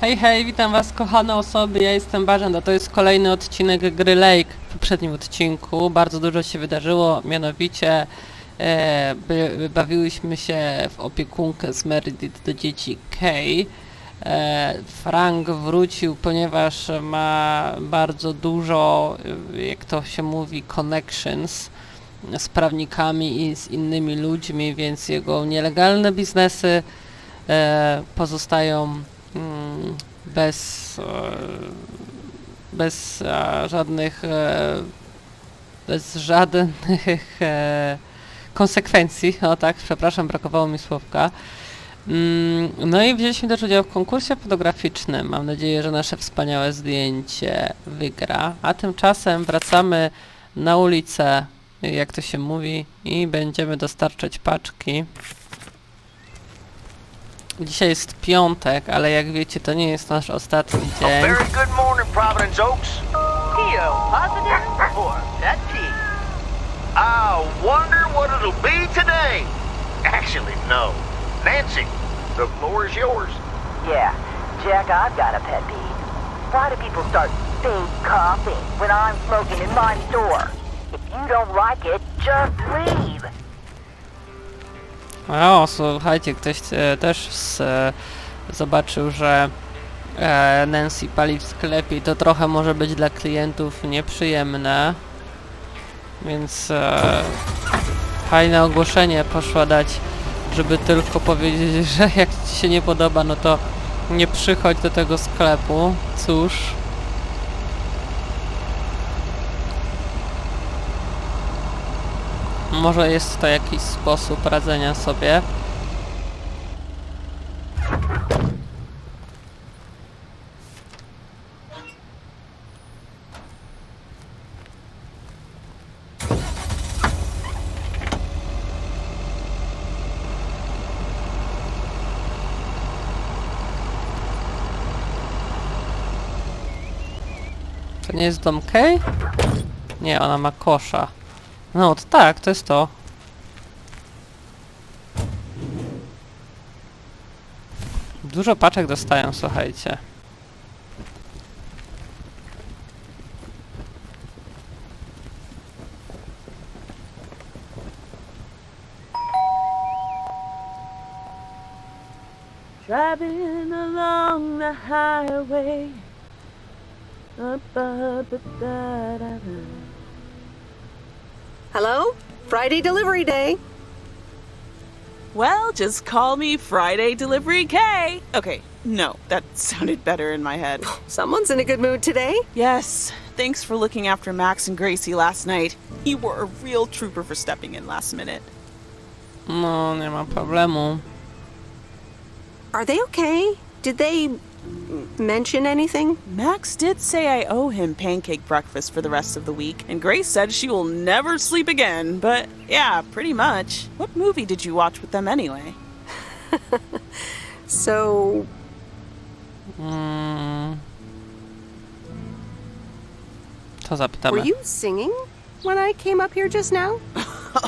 Hej, hej, witam was kochane osoby, ja jestem Barzenda, to jest kolejny odcinek gry Lake. W poprzednim odcinku bardzo dużo się wydarzyło, mianowicie e, bawiłyśmy się w opiekunkę z Meredith do dzieci Kay. E, Frank wrócił, ponieważ ma bardzo dużo, e, jak to się mówi, connections z prawnikami i z innymi ludźmi, więc jego nielegalne biznesy e, pozostają bez, e, bez e, żadnych e, bez żadnych e, konsekwencji. O tak, przepraszam, brakowało mi słówka. Mm, No i wzięliśmy też udział w konkursie fotograficznym. Mam nadzieję, że nasze wspaniałe zdjęcie wygra. A tymczasem wracamy na ulicę, jak to się mówi, i będziemy dostarczać paczki. Dzisiaj jest piątek, ale jak wiecie, to nie jest nasz ostatni dzień. very good morning, Providence Oaks. P.O. positive or pet peeve? I wonder what it'll be today. Actually, no. Nancy, the floor is yours. Yeah, Jack, I've got a pet peeve. Why do people start fake coughing when I'm smoking in my store? If you don't like it, just leave. O, słuchajcie, ktoś e, też s, e, zobaczył, że e, Nancy pali w sklepie i to trochę może być dla klientów nieprzyjemne. Więc e, fajne ogłoszenie poszła dać, żeby tylko powiedzieć, że jak ci się nie podoba, no to nie przychodź do tego sklepu. Cóż. Może jest to jakiś sposób radzenia sobie. To nie jest dom Kay? Nie, ona ma kosza. No, tak, to jest to. Dużo paczek dostają, słuchajcie. Driving along the highway. Up, up, up. Hello? Friday delivery day. Well, just call me Friday Delivery K. Okay, no, that sounded better in my head. Someone's in a good mood today. Yes, thanks for looking after Max and Gracie last night. You were a real trooper for stepping in last minute. No, nie ma problemu. Are they okay? Did they m- mention anything? Max did say I owe him pancake breakfast for the rest of the week, and Grace said she will never sleep again, but yeah, pretty much. What movie did you watch with them anyway? So, Mm. To zapytamy. were you singing when I came up here just now?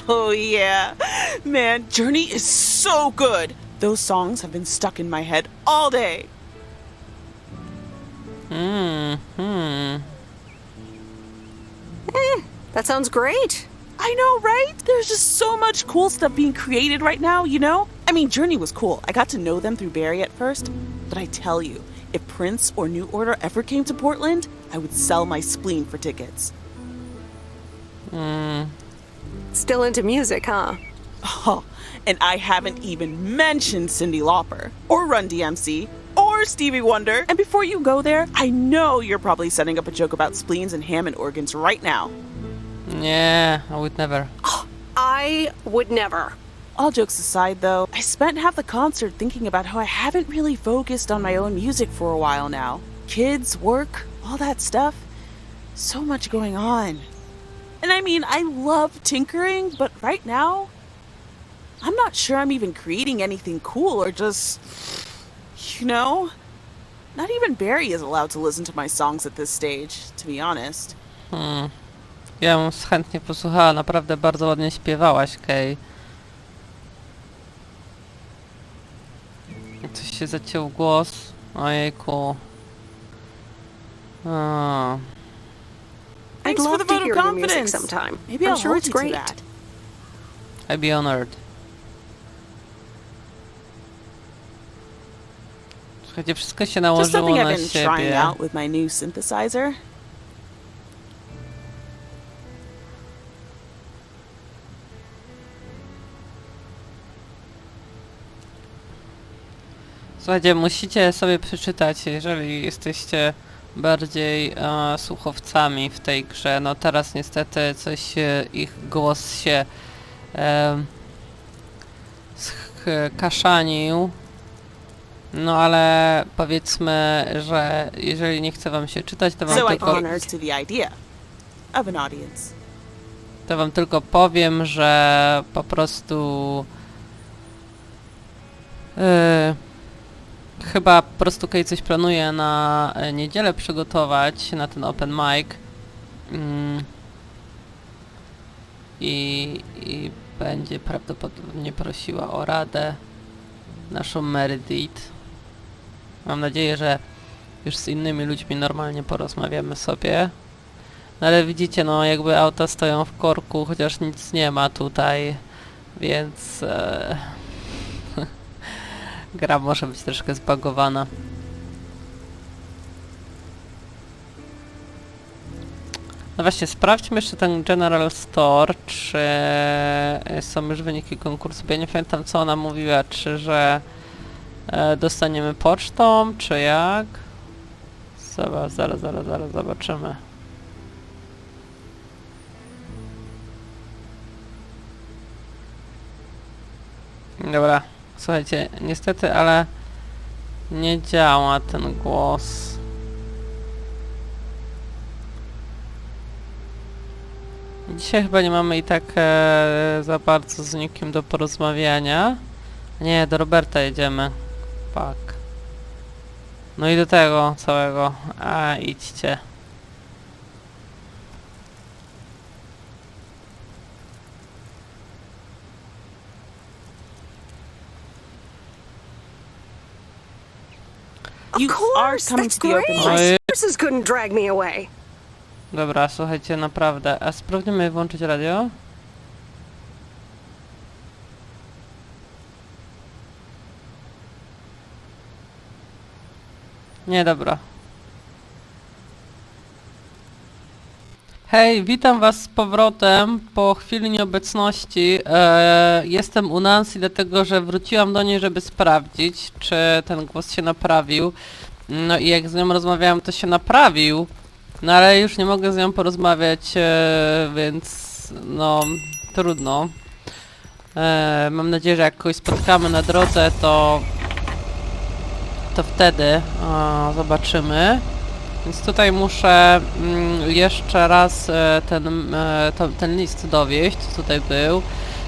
Oh, yeah. Man, Journey is so good. Those songs have been stuck in my head all day. Hmm, hmm. That sounds great. I know, right? There's just so much cool stuff being created right now, you know? I mean, Journey was cool. I got to know them through Barry at first. But I tell you, if Prince or New Order ever came to Portland, I would sell my spleen for tickets. Still into music, huh? Oh, and I haven't even mentioned Cindy Lauper, or Run DMC, or Stevie Wonder. And before you go there, I know you're probably setting up a joke about spleens and Hammond organs right now. Yeah, I would never. I would never. All jokes aside, though, I spent half the concert thinking about how I haven't really focused on my own music for a while now. Kids, work, all that stuff. So much going on. And I mean, I love tinkering, but right now, I'm not sure I'm even creating anything cool or just. You know? Not even Barry is allowed to listen to my songs at this stage, to be honest. Ja bym chętnie posłuchała, naprawdę bardzo ładnie śpiewałaś, Kay. Coś się zaciął głos. Ojejku. I'd Thanks for love the to vote of hear your music confidence. sometime. Maybe I'm I'll sure hold it's you to great. that. I'd be honored. Słuchajcie, wszystko się Just nałożyło something I've na been trying siebie. out with my new synthesizer. Słuchajcie, musicie sobie przeczytać, jeżeli jesteście bardziej e, słuchowcami w tej grze. No teraz niestety coś e, ich głos się e, skaszanił. No ale powiedzmy, że jeżeli nie chce wam się czytać, to wam, So I tylko, to the idea of an audience. to wam tylko powiem, że po prostu e, Chyba po prostu Kate coś planuje na e, niedzielę przygotować na ten open mic. Mm. I, I będzie prawdopodobnie prosiła o radę naszą Meredith. Mam nadzieję, że już z innymi ludźmi normalnie porozmawiamy sobie. No ale widzicie, no jakby auta stoją w korku, chociaż nic nie ma tutaj, więc... E, gra może być troszkę zbagowana. No właśnie, sprawdźmy jeszcze ten General Store, czy są już wyniki konkursu, ja nie pamiętam co ona mówiła, czy że e, dostaniemy pocztą, czy jak? Zobacz, zaraz, zaraz, zaraz zobaczymy. Dobra, słuchajcie, niestety, ale nie działa ten głos. Dzisiaj chyba nie mamy i tak e, za bardzo z nikim do porozmawiania. Nie, do Roberta jedziemy. Fuck. No i do tego całego. A, idźcie. Of You are course, coming that's to the open. My sources couldn't drag me away. Dobra, słuchajcie, naprawdę. A sprawdzimy włączyć radio? Nie, dobra. Hej, witam was z powrotem po chwili nieobecności. E, jestem u Nancy, dlatego że wróciłam do niej, żeby sprawdzić, czy ten głos się naprawił. No i jak z nią rozmawiałam, to się naprawił. No ale już nie mogę z nią porozmawiać, e, więc no trudno. E, mam nadzieję, że jak kogoś spotkamy na drodze, to to wtedy zobaczymy. Więc tutaj muszę mm, jeszcze raz e, ten, e, to, ten list dowieść, co tutaj był.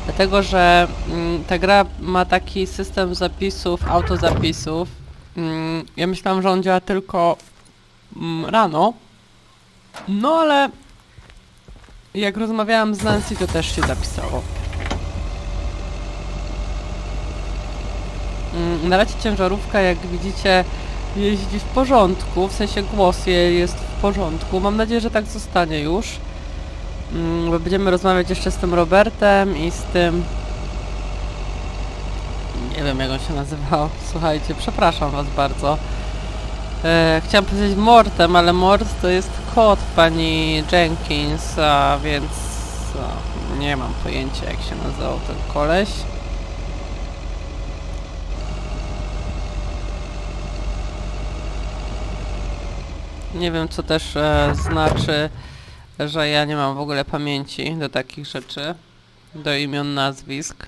Dlatego, że mm, ta gra ma taki system zapisów, autozapisów. Mm, ja myślałam, że on działa tylko mm, rano. No ale jak rozmawiałam z Nancy, to też się zapisało. Na razie ciężarówka, jak widzicie, jeździ w porządku, w sensie głos jest w porządku. Mam nadzieję, że tak zostanie już. Mm, Bo będziemy rozmawiać jeszcze z tym Robertem i z tym... Nie wiem jak on się nazywał. Słuchajcie, przepraszam was bardzo. E, chciałam powiedzieć Mortem, ale Mort to jest kot pani Jenkins, a więc nie mam pojęcia jak się nazywał ten koleś. Nie wiem co też e, znaczy, że ja nie mam w ogóle pamięci do takich rzeczy, do imion, nazwisk.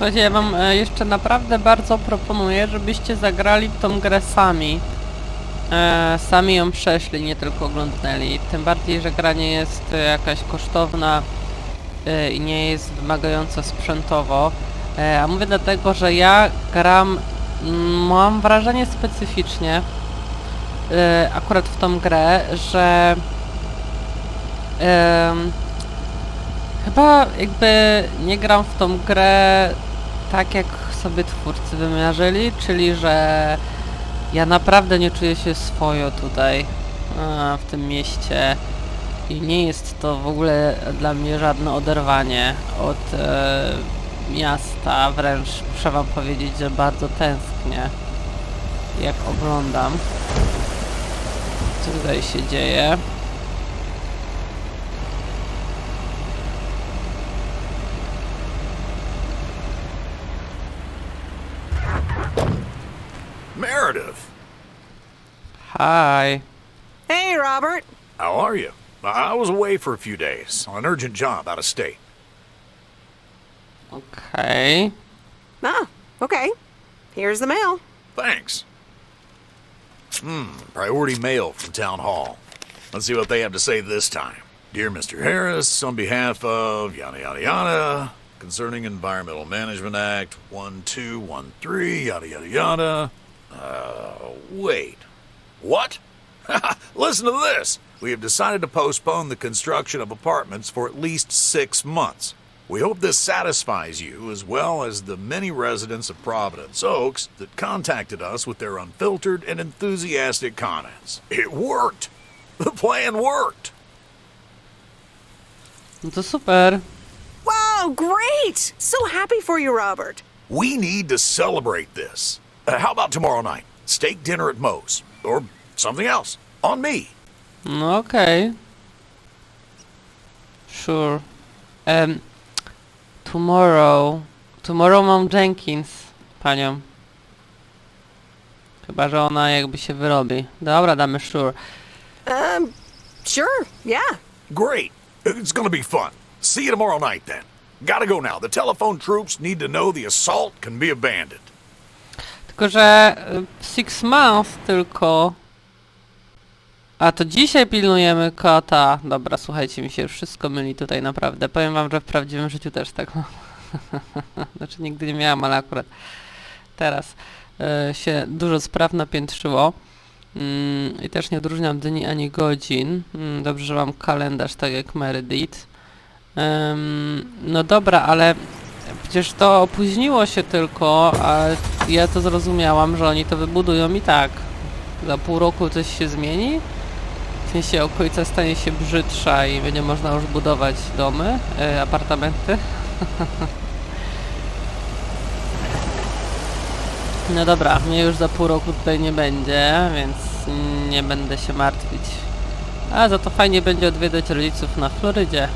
Słuchajcie, ja wam e, jeszcze naprawdę bardzo proponuję, żebyście zagrali tą grę sami. E, sami ją przeszli, nie tylko oglądnęli. Tym bardziej, że gra nie jest e, jakaś kosztowna e, i nie jest wymagająca sprzętowo. E, a mówię dlatego, że ja gram, mm, mam wrażenie specyficznie, e, akurat w tą grę, że em, chyba jakby nie gram w tą grę tak jak sobie twórcy wymierzyli, czyli że ja naprawdę nie czuję się swojo tutaj a, w tym mieście i nie jest to w ogóle dla mnie żadne oderwanie od e, miasta, wręcz muszę wam powiedzieć, że bardzo tęsknię jak oglądam co tutaj się dzieje. Robert. how are you? I was away for a few days on an urgent job out of state. Okay. Ah, okay. Here's the mail. Thanks. Hmm, priority mail from Town Hall. Let's see what they have to say this time. Dear Mr. Harris, on behalf of yada yada yada, concerning Environmental Management Act 1213, yada yada yada. Uh, wait. What? Listen to this. We have decided to postpone the construction of apartments for at least six months. We hope this satisfies you as well as the many residents of Providence Oaks that contacted us with their unfiltered and enthusiastic comments. It worked! The plan worked! No to super. Wow, great! So happy for you, Robert. We need to celebrate this. Uh, how about tomorrow night? Steak dinner at Moe's. Or something else. On me. No okej. Sure. Um, tomorrow. Tomorrow mam Jenkins, panią. Chyba, że ona jakby się wyrobi. Dobra, damy sure. Um, sure, yeah. Great. It's gonna be fun. See you tomorrow night then. Gotta go now. The telephone troops need to know the assault can be abandoned. Tylko, że y, six months tylko. A to dzisiaj pilnujemy kota. Dobra, słuchajcie, mi się wszystko myli tutaj naprawdę. Powiem wam, że w prawdziwym życiu też tak mam. znaczy nigdy nie miałam, ale akurat teraz y, się dużo spraw napiętrzyło. Mm, I też nie odróżniam dni ani godzin. Mm, dobrze, że mam kalendarz tak jak Meredith. No dobra, ale Przecież to opóźniło się tylko, a ja to zrozumiałam, że oni to wybudują i tak. Za pół roku coś się zmieni? W sensie okolica stanie się brzydsza i będzie można już budować domy, e, apartamenty. no dobra, mnie już za pół roku tutaj nie będzie, więc nie będę się martwić. A za to fajnie będzie odwiedzać rodziców na Florydzie.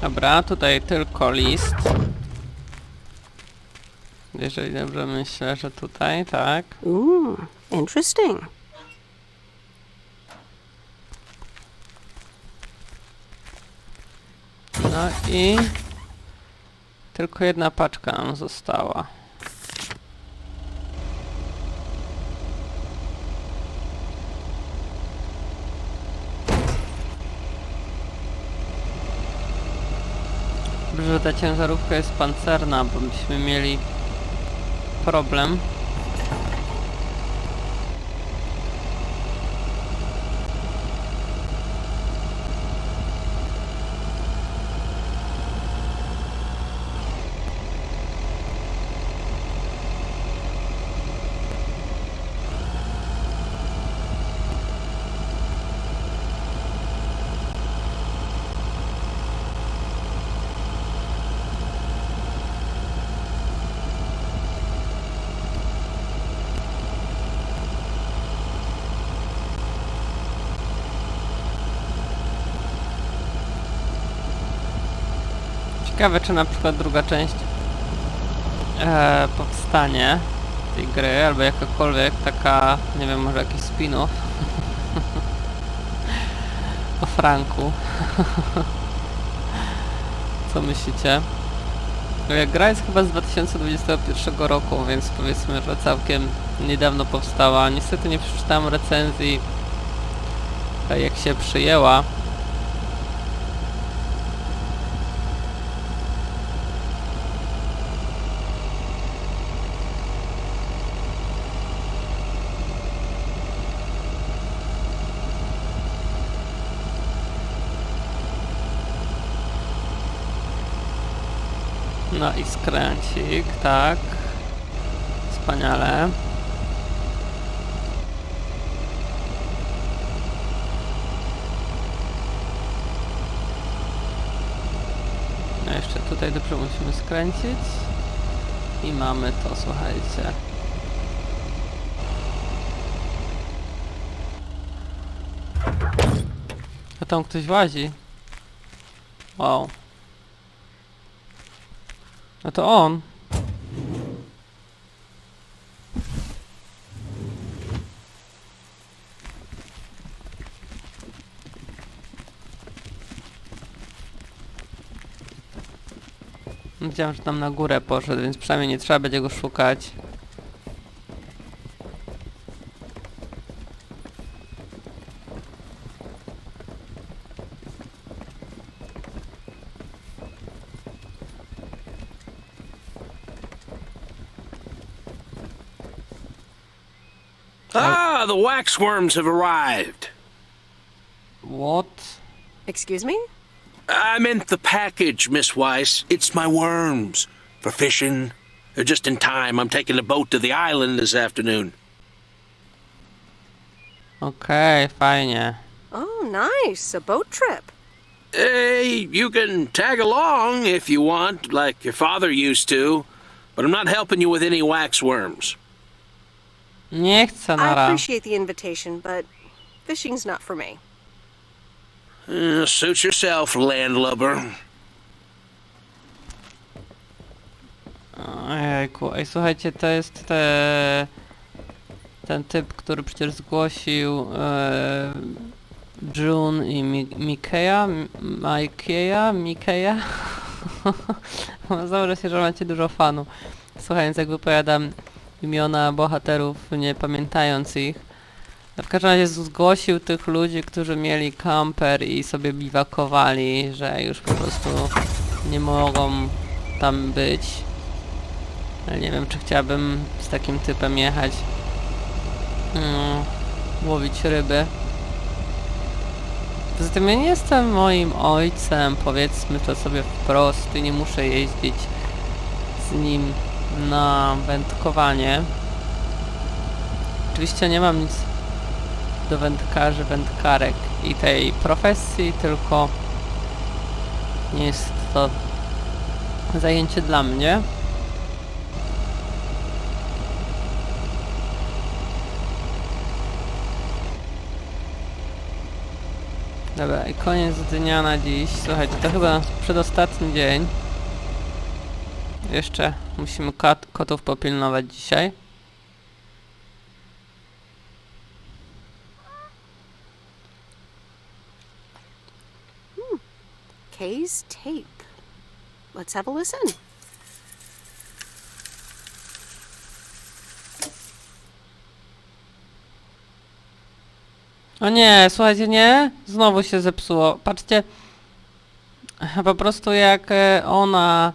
Dobra, tutaj tylko list. Jeżeli dobrze myślę, że tutaj, tak. Ooh, interesting. No i tylko jedna paczka nam została. Że ta ciężarówka jest pancerna, bo byśmy mieli problem. Ciekawe, czy na przykład druga część e, powstanie tej gry, albo jakakolwiek taka, nie wiem, może jakiś spin-off o Franku. Co myślicie? No gra jest chyba z 2021 roku, więc powiedzmy, że całkiem niedawno powstała. Niestety nie przeczytałem recenzji, e, jak się przyjęła. I skręcik, tak. Wspaniale. No jeszcze tutaj dobrze musimy skręcić. I mamy to, słuchajcie. A tam ktoś łazi. Wow. No to on. Widziałem, że tam na górę poszedł, więc przynajmniej nie trzeba będzie go szukać. Ah, the waxworms have arrived. What? Excuse me? I meant the package, Miss Weiss. It's my worms. For fishing. They're just in time. I'm taking a boat to the island this afternoon. Okej, fajnie. Oh, nice. A boat trip. Hey, you can tag along if you want, like your father used to. But I'm not helping you with any waxworms. Nie chcę I nara. appreciate the invitation, but fishing's not for me. Uh, suit yourself, landlubber. Ojejku, ej słuchajcie, to jest te, ten typ, który przecież zgłosił e, June i Mi Mikeja, M- Mikeja, Mikeja. Założę się, że macie dużo fanów. Słuchając jak wypowiadam imiona bohaterów, nie pamiętając ich. W każdym razie zgłosił tych ludzi, którzy mieli kamper i sobie biwakowali, że już po prostu nie mogą tam być. Ale nie wiem, czy chciałabym z takim typem jechać. Mm, łowić ryby. Poza tym ja nie jestem moim ojcem, powiedzmy to sobie wprost i nie muszę jeździć z nim na wędkowanie. Oczywiście nie mam nic do wędkarzy, wędkarek i tej profesji, tylko nie jest to zajęcie dla mnie. Dobra, i koniec dnia na dziś. Słuchajcie, to chyba przedostatni dzień. Jeszcze musimy kotów popilnować dzisiaj. Kay's tape. Let's have a listen. O nie, słuchajcie, nie? Znowu się zepsuło. Patrzcie, po prostu jak e, ona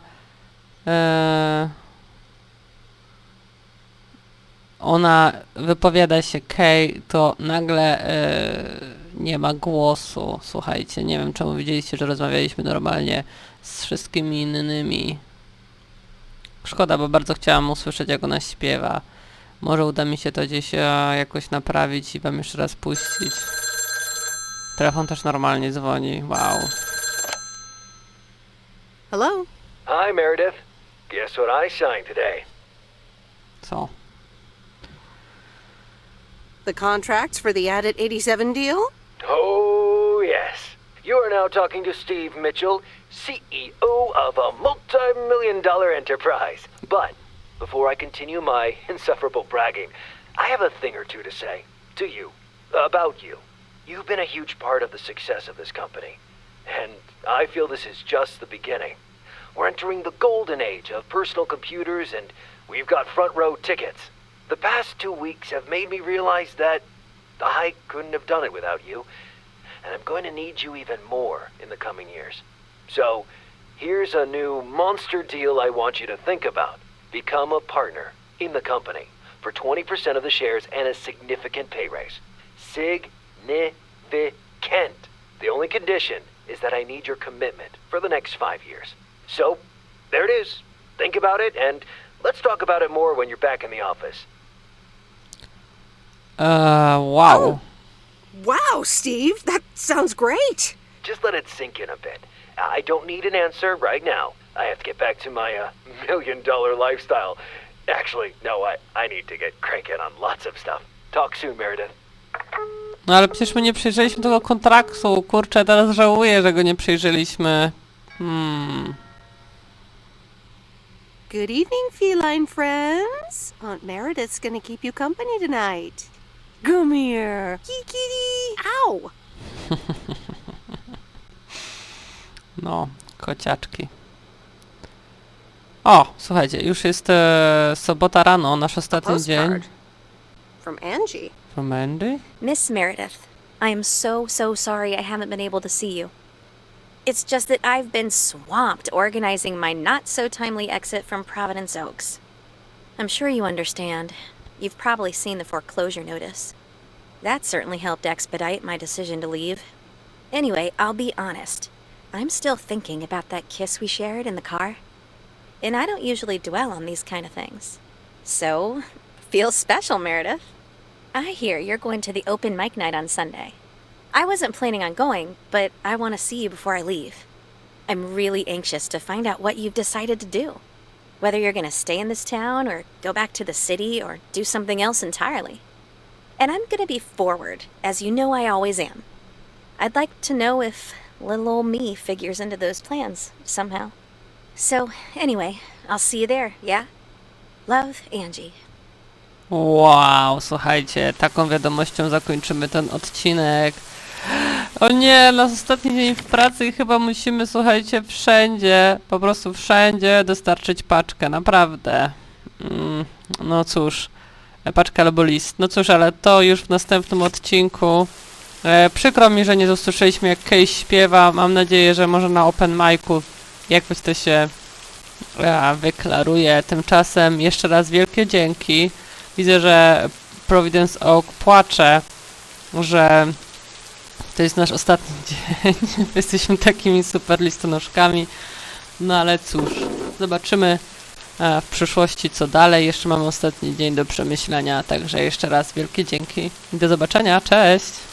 ona wypowiada się Kay, to nagle e, nie ma głosu. Słuchajcie, nie wiem czemu widzieliście, że rozmawialiśmy normalnie z wszystkimi innymi. Szkoda, bo bardzo chciałam usłyszeć jak ona śpiewa. Może uda mi się to gdzieś e, jakoś naprawić i wam jeszcze raz puścić. Telefon też normalnie dzwoni. Wow. Hello? Hi, Meredith. Guess what I signed today? Co? The contracts for the Addit 87 deal? Oh, yes. You are now talking to Steve Mitchell, CEO of a multi million dollar enterprise. But before I continue my insufferable bragging, I have a thing or two to say to you about you. You've been a huge part of the success of this company, and I feel this is just the beginning. We're entering the golden age of personal computers, and we've got front row tickets. The past two weeks have made me realize that I couldn't have done it without you, and I'm going to need you even more in the coming years. So, here's a new monster deal I want you to think about. Become a partner in the company for 20% of the shares and a significant pay raise. Significant. The only condition is that I need your commitment for the next five years. So, there it is. Think about it, and let's talk about it more when you're back in the office. Eee, wow. Wow, Steve, that sounds great. Just let it sink in a bit. I don't need an answer right now. I have to get back to my uh, million dollar lifestyle. Actually, no, I, I need to get cranking on lots of stuff. Talk soon, Meredith. No ale przecież my nie przejrzeliśmy tego kontraktu. Kurczę, teraz żałuję, że go nie przejrzeliśmy. Hmm. Good evening, feline friends. Aunt Meredith's gonna keep you company tonight. Come here. Kitty. Ow. No, kociaczki. O, słuchajcie, już jest e, sobota rano, nasz ostatni dzień. Postcard. From Angie. From Andy? Miss Meredith, I am so, so sorry I haven't been able to see you. It's just that I've been swamped organizing my not so timely exit from Providence Oaks. I'm sure you understand. You've probably seen the foreclosure notice. That certainly helped expedite my decision to leave. Anyway, I'll be honest. I'm still thinking about that kiss we shared in the car. And I don't usually dwell on these kind of things. So, feels special, Meredith. I hear you're going to the open mic night on Sunday. I wasn't planning on going, but I want to see you before I leave. I'm really anxious to find out what you've decided to do. Whether you're going to stay in this town, or go back to the city, or do something else entirely. And I'm going to be forward, as you know I always am. I'd like to know if little old me figures into those plans somehow. So, anyway, I'll see you there, yeah? Love, Angie. Wow, słuchajcie, taką wiadomością zakończymy ten odcinek. O nie, nasz ostatni dzień w pracy i chyba musimy, słuchajcie, wszędzie, po prostu wszędzie dostarczyć paczkę, naprawdę. Mm, no cóż, e, paczkę albo list. No cóż, ale to już w następnym odcinku. E, przykro mi, że nie usłyszeliśmy jak Case śpiewa. Mam nadzieję, że może na open micu jakoś to się e, wyklaruje. Tymczasem jeszcze raz wielkie dzięki. Widzę, że Providence Oak płacze, że to jest nasz ostatni dzień. Jesteśmy takimi super listonoszkami. No ale cóż, zobaczymy e, w przyszłości co dalej. Jeszcze mamy ostatni dzień do przemyślenia, także jeszcze raz wielkie dzięki. Do zobaczenia, cześć!